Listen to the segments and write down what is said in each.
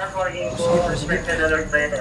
According to respected alert by the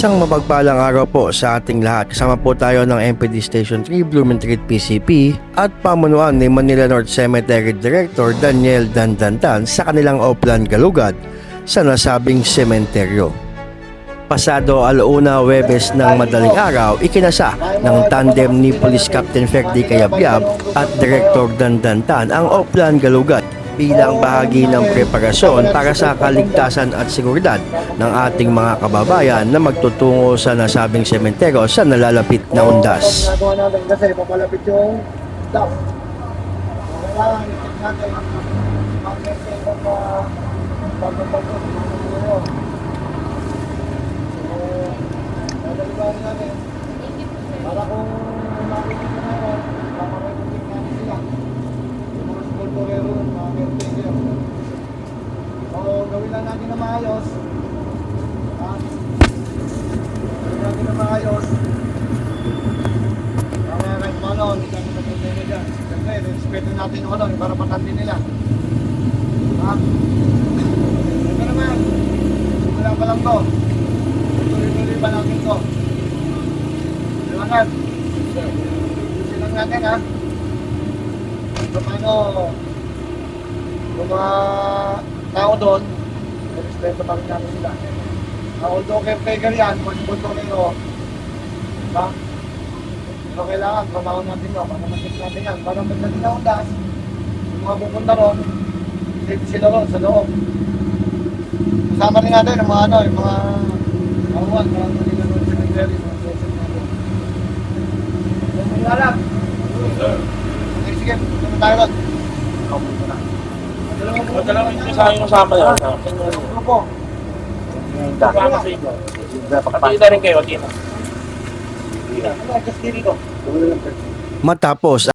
Isang mapagpalang araw po sa ating lahat. Kasama po tayo ng MPD Station 3 Blumentritt PCP at pamunuan ni Manila North Cemetery Director Daniel Dandantan sa kanilang Oplan Galugad sa nasabing sementeryo. Pasado alauna Webes ng madaling araw, ikinasa ng tandem ni Police Captain Ferdi Kayabyab at Director Dandantan ang Oplan Galugad bilang bahagi ng preparasyon para sa kaligtasan at seguridad ng ating mga kababayan na magtutungo sa nasabing sementeryo sa nalalapit na undas. Para kung na yun, makarecommend natin sila. Mga skulptorero, mga caretaker. So, gawin lang natin na maayos. Ha? Gawin natin na maayos. Para kahit paano, hindi kami problema dyan. Siyempre, respeto natin yung ano, yung karapatan din nila. Ha? Ito naman, simula pa lang to. Tuloy-tuloy pa natin to. Kailangan. Tuloy lang natin ha. So, paano, yung mga tao doon, respeto pa rin natin sila. Uh, although caretaker yan, kung sponsor ba? Pero kailangan, trabaho natin yun, para mag natin yan. Para pagdating na undas, yung mga pupunta ron, safe sila ron sa loob. Kasama rin natin yung mga ano, yung mga kawan, mga nila ron sa cemetery, mga session natin. Kung may alam. Sige, punta tayo punta na. Dalawang yung sa yung kasama yan. Kasama sa inyo. Pati na rin kayo, Tino. Ano, just dito. Matapos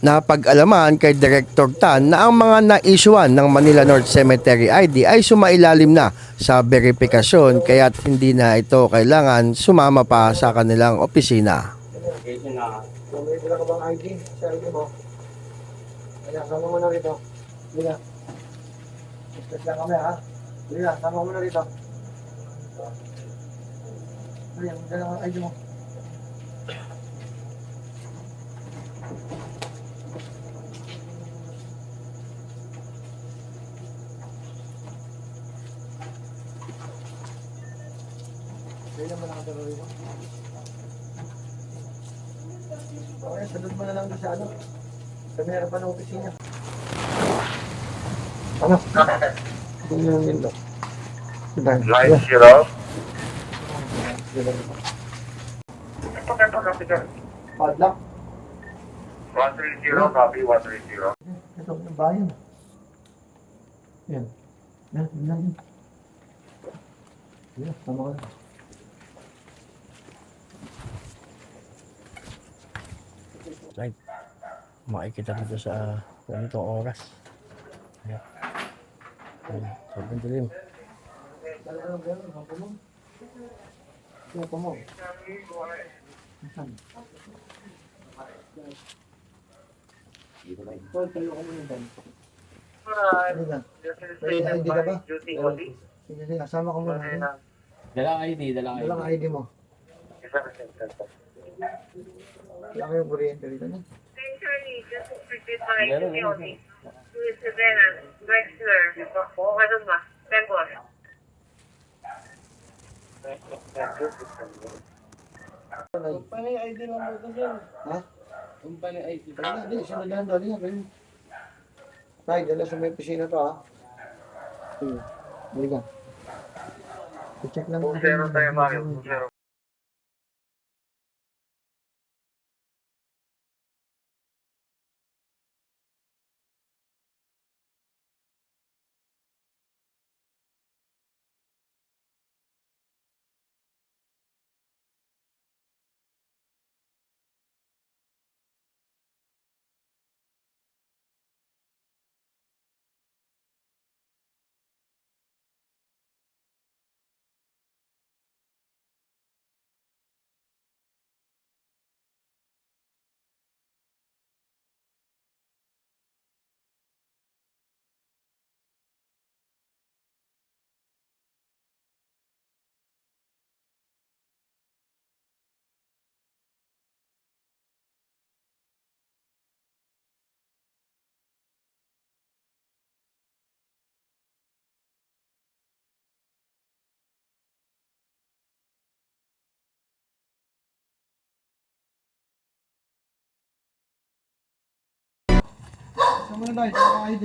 Napag-alaman kay Director Tan na ang mga na-issuean ng Manila North Cemetery ID ay sumailalim na sa verifikasyon kaya't hindi na ito kailangan sumama pa sa kanilang opisina. Dala ka bang ID sa ID mo, mo rito. Liga. Stress lang kami ha. Sama mo rito. Liga, dala ka ID mo. Kaya naman nakataro rito. Okay, sunod mo na lang sa ano. Sa meron pa ng opisina. Ano? Ano yung window? Diba? Line zero. Ito kayo pagkapitan. Padlock. 130, copy 130. Ito, ng bayan. Yan. Yan, yan. Yan, tama ka na. Right. Makikita dito sa ganitong oras. Ayan. Ayan. Sobrang dilim. May ID ka ba? Sige, sige, kasama ka muna. Dalang ID, dalang ID. Walang ID mo. Wala kayong kuryente rito no? Essentially, just to repeat my duty only. Who is Savannah, Drexler, o ano ba? Tempor. Company ID lang po ito, sir. Ha? Company ID. Kaya na, di, sinundan doon. Di, ganyan. Tay, dala sa may pisina to ha. Sige, balik ka. I-check lang Kung zero tayo, Mario. Kung zero. Mo na tayo? Dala ka ID.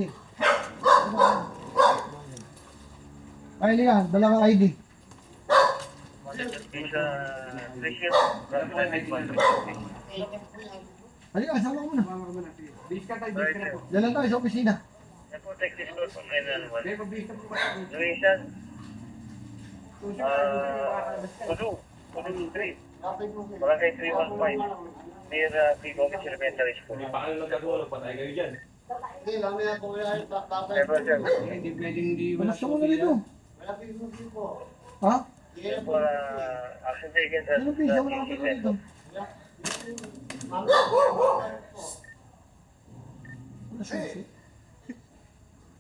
Ay, liga, dala ka ID. Halika, kasama ko muna. Dala tayo sa opisina. Protect this code from N1. Duration. Uh, Kudu. Kudu 3. Barangay 315. Near uh, Pigong Elementary School. Paano nagkagawa? Patay kayo dyan. Never sir. Hindi pwedeng hindi Gusto mo na dito. Ha? For uh, action taken at Ano pisa mo na ka dito? Wala siya.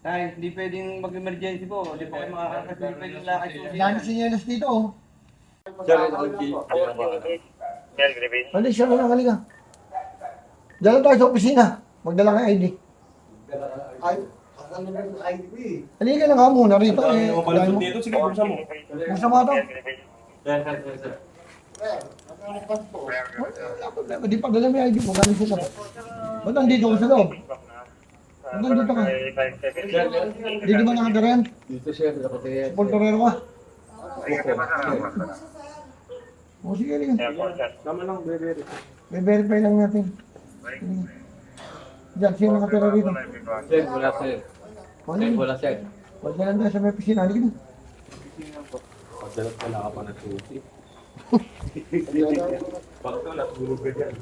Tay, hindi pwedeng mag-emergency po. Hindi po kayo makakakas. Hindi pwedeng lakad po. Dami sinyelos dito oh. Mel Grevin. Halika, siya na lang, halika. Dala tayo sa opisina. Magdala ka ID. Halika na nga muna rito. Eh, dahil mo. dito, sige, bulsa mo. Gusto mo ito? Mel Grevin. Wala problema. Di pa dala yung ID mo. Galing sila. Ba't nandito ka sa loob? Uh, Nandito ka. Di di ba nakadara yan? Dito siya. Poltorero ka? O sige, halika. Tama lang, bebe. May verify lang natin. Diyan, sino nakatira rito? Sir, wala sir. Ano Sir, yun? wala sir. Huwag na lang tayo sa may opisina. Halika na. Pagdalat ka na ka pa na susi. Pagka natulog ka dyan.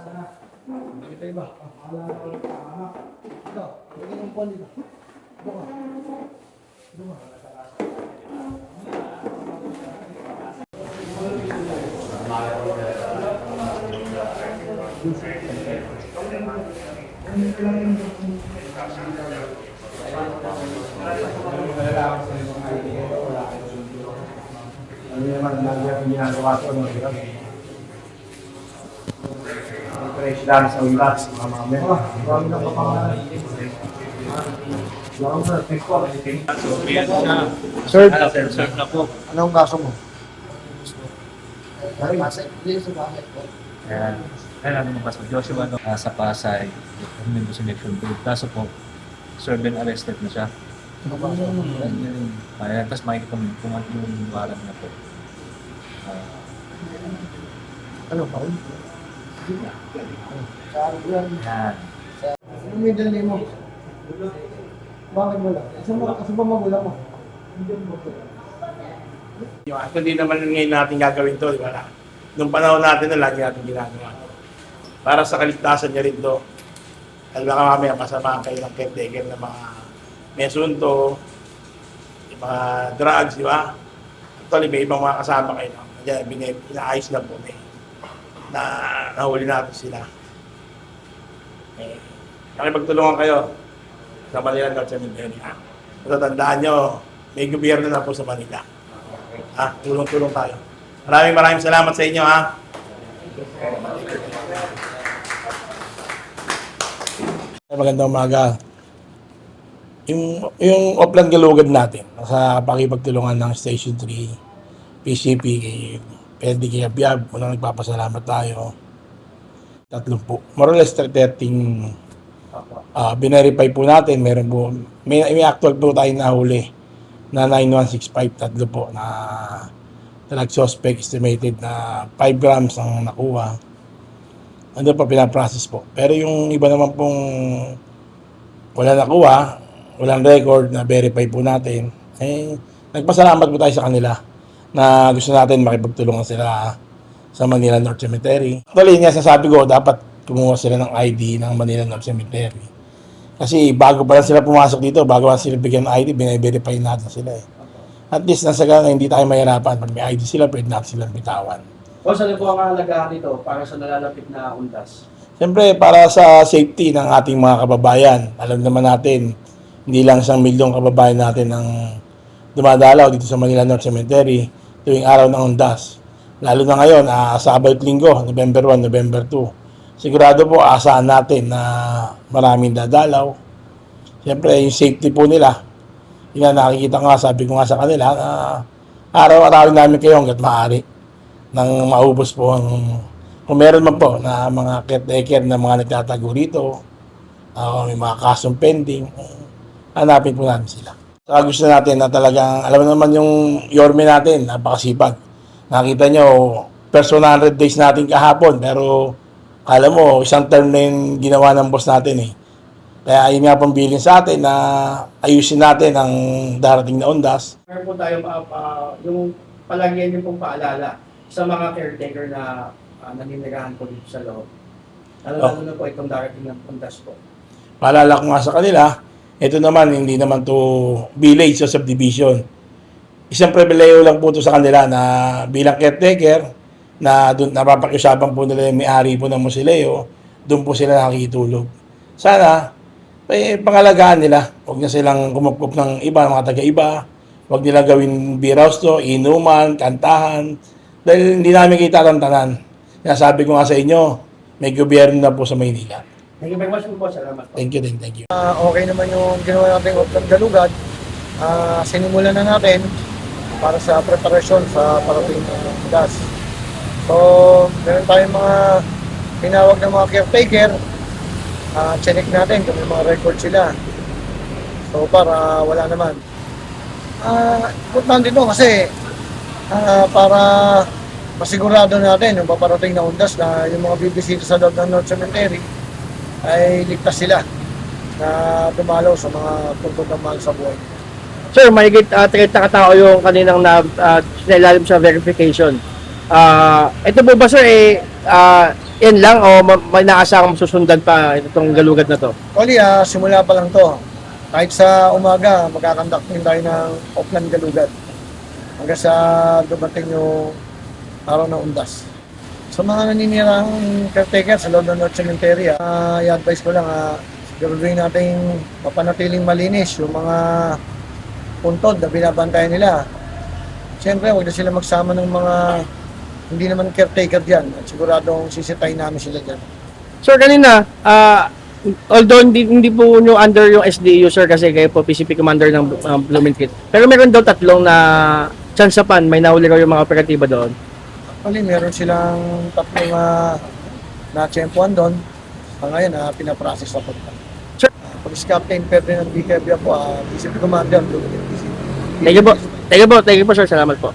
Ito iba. Ah, Wala na ako. Ah, Ito. Ito yung phone dito. Ito ka. Ito ka. Ano naman lagi ang ginagawa ko ng lang sa. Ah, Marami na kapangalan. Sir. Sir, na po. anong kaso mo? Ay, dito sa bakit po. Ayan. Ano mo kaso? Joshua, no? Ah, sa Pasay, huminto sa election group. Kaso po, served and arrested na siya. Ayan, tapos makikita mo kung ano yung warrant na po. Ah, Ano pa rin? Ano yan? Anong middle name mo? Bakit wala? Asa mo, asa ba magulang mo? Yung hindi naman ngayon natin gagawin to, di ba? Nung panahon natin na lagi natin ginagawa. Para sa kaligtasan niya rin to. Dahil baka mamaya masama kayo ng caretaker ng mga mesunto, yung mga drugs, di ba? Actually, may ibang mga kasama kayo. No? Diyan, bina- inaayos lang po eh, na nahuli natin sila. Eh, nakipagtulungan kayo sa Manila North Cemetery. Ha? Matatandaan nyo, may gobyerno na po sa Manila. Ha? Tulong-tulong tayo. Maraming maraming salamat sa inyo ha. Magandang umaga. Yung, yung Oplan Galugad natin, sa pakipagtulungan ng Station 3, PCP, pwede kaya Biab, unang nagpapasalamat tayo. Tatlong po. More or less 13 Ah, binerify po natin, meron po, may, may actual po tayo nahuli na 9165, tatlo po na drug suspect estimated na 5 grams ang nakuha. Ano pa pinaprocess po. Pero yung iba naman pong wala nakuha, walang record na verify po natin, eh, nagpasalamat po tayo sa kanila na gusto natin makipagtulungan sila sa Manila North Cemetery. Actually, nga sasabi ko, dapat kumuha sila ng ID ng Manila North Cemetery. Kasi bago pa lang sila pumasok dito, bago pa sila bigyan ng ID, bine-verify natin sila eh. At least nasa ganun, hindi tayo mahirapan. Pag may ID sila, pwede natin silang bitawan. O saan po ang halagaan nito para sa nalalapit na undas? Siyempre, para sa safety ng ating mga kababayan, alam naman natin, hindi lang isang milyong kababayan natin ang dumadalaw dito sa Manila North Cemetery tuwing araw ng undas. Lalo na ngayon, ah, Sabado at Linggo, November 1, November 2. Sigurado po, asahan natin na maraming dadalaw. Siyempre, yung safety po nila, yun nakikita nga, sabi ko nga sa kanila, na araw-arawin namin kayo hanggat maaari nang maubos po ang kung meron man po na mga caretaker na mga nagtatago rito, ah, may mga kasong pending, hanapin po namin sila. Saka gusto natin na talagang, alam naman yung yorme natin, napakasipag. Nakita nyo, first 100 days natin kahapon, pero kala mo, isang term na yung ginawa ng boss natin eh. Kaya yun nga pong bilin sa atin na ayusin natin ang darating na ondas. Meron po tayo pa, pa- yung palagyan niyo pong paalala sa mga caretaker na uh, naninirahan po dito sa loob. Lalo, lalo na po itong darating ng undas po. Paalala ko nga sa kanila, ito naman, hindi naman to village o subdivision. Isang pribileyo lang po to sa kanila na bilang caretaker, na doon napapakiusapan po nila yung may-ari po ng musileo, doon po sila nakikitulog. Sana, eh, pangalagaan nila. Huwag na silang kumupkup ng iba, mga taga-iba. Huwag nila gawin beer house to, inuman, kantahan. Dahil hindi namin kita tantanan. Kaya sabi ko nga sa inyo, may gobyerno na po sa Maynila. Thank you very much po. Salamat po. Thank you din, thank you. Ah, okay naman yung ginawa natin ng galugad. Ah, sinimulan na natin para sa preparasyon sa parating ng gas. So, meron tayong mga tinawag ng mga caretaker. Ah, check natin kung may mga record sila. So, para wala naman. Ah, importante ito kasi ah, para masigurado natin yung paparating na undas na yung mga bibisita sa loob ng North Cemetery ay ligtas sila na dumalaw sa mga tungkol ng mahal sa buhay. Sir, mahigit uh, 30 katao yung kaninang na uh, sinailalim sa verification. Ah, ito po ba sir, eh, ah, yan lang o ma- may naasang susundan pa itong galugad na to? Oli, ah, simula pa lang to. Kahit sa umaga, magkakandak din tayo ng Auckland Galugad. Hanggang sa dumating yung araw ng undas. Sa mga naninirang caretaker sa ng North Cemetery, ah, i-advise ko lang, ah, gagawin natin mapanatiling malinis yung mga puntod na binabantayan nila. Siyempre, huwag na sila magsama ng mga hindi naman caretaker dyan. At siguradong sisitayin namin sila dyan. Sir, kanina, ah, although hindi, hindi po nyo under yung SDU, sir, kasi kayo po PCP commander ng uh, Blooming Kit. Pero meron daw tatlong na tsansapan, may nahuli raw yung mga operatiba doon. Actually, meron silang tatlong uh, na-tsempuan doon. Sa ngayon, uh, pinaprocess na po. Sir- Uh, Police Captain Ferdinand B. Kebia po, uh, PCP Commander, Blue. Thank you po. Thank you po, thank you po, sir. Salamat po.